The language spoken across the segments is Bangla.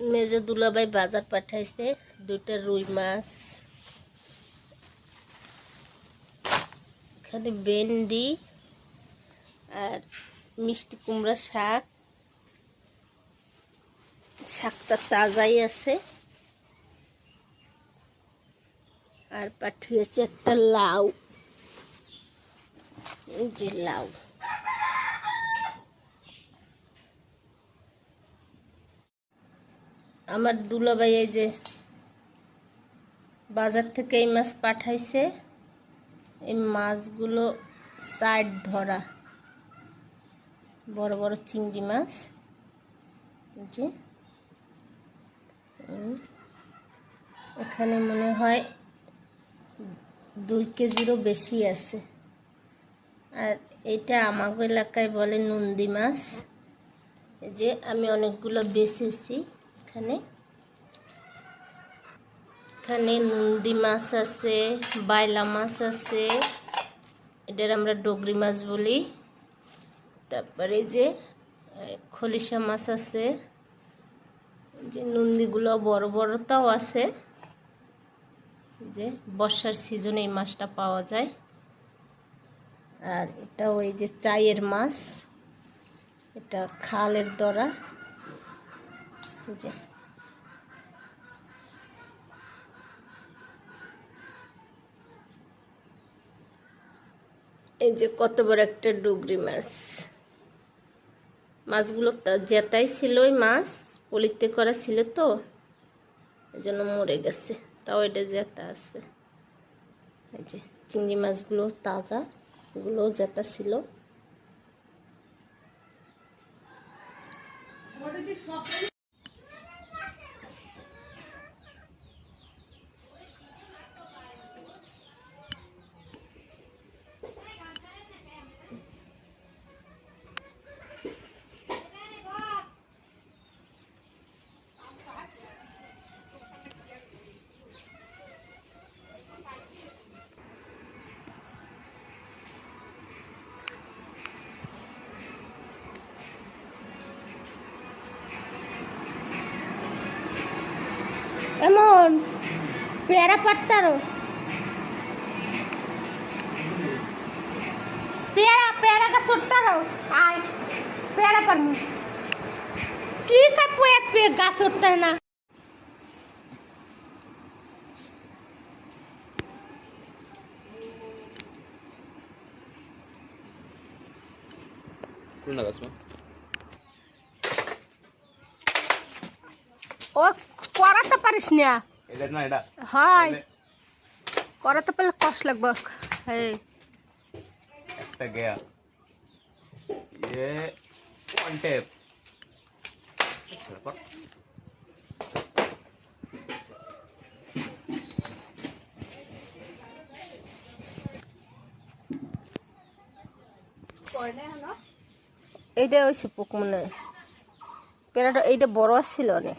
মেজো দুলাভাই বাজার পাঠাইছে, দুইটা রুই মাছ, এখানে ভেন্ডি আর মিষ্টি কুমড়া শাক। শাকটা তাজাই আছে। আর পাঠিয়েছে একটা লাউ। এই যে লাউ। আমার দুলাভাই এই যে বাজার থেকে এই মাছ পাঠাইছে, এই মাছগুলো সাইড ধরা। বড় বড় চিংড়ি মাছ। যে এখানে মনে হয় দুই কেজিরও বেশি আছে। আর এটা আমাগো এলাকায় বলে নন্দী মাছ। যে আমি অনেকগুলো বেছেছি। এখানে। এখানে নন্দী মাছ আছে, বাইলা মাছ আছে, এটার আমরা ডগরি মাছ বলি। তারপরে যে খলিশা মাছ আছে যে নন্দীগুলো বড় বড়টাও আছে। যে বর্ষার সিজনে এই মাছটা পাওয়া যায়। আর এটা ওই যে চায়ের মাছ, এটা খালের এই যে এই যে কত বড় একটা ডুগরি মাছ। মাছগুলো জেতাই ছিল ওই মাছ, পলিতে করা ছিল তো এই জন্য মরে গেছে। তাও এটা জেতা আছে। এই যে চিংড়ি মাছগুলো তাজা এগুলো জেতা ছিল। এমন পেয়ারা পাত্তারো পেয়ারা পেয়ারা কা সুটতারো আয় পেয়ারা পারমু কি কা পোয়া পে গা সুটতার না? ও করাতে পারিস না এটা না এটা হয় এটা করাতে পারলে কষ্ট লাগবে এই একটা গেয়া ये वन टेप এইটা হয়েছে পোক মনে হয় পেয়ারাটা এইটা বড় আসছিল অনেক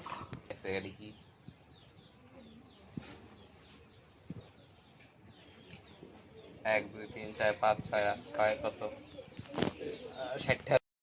গাড়ি কি এক দুই তিন চার পাঁচ ছয় ছয় কত? ষাটটা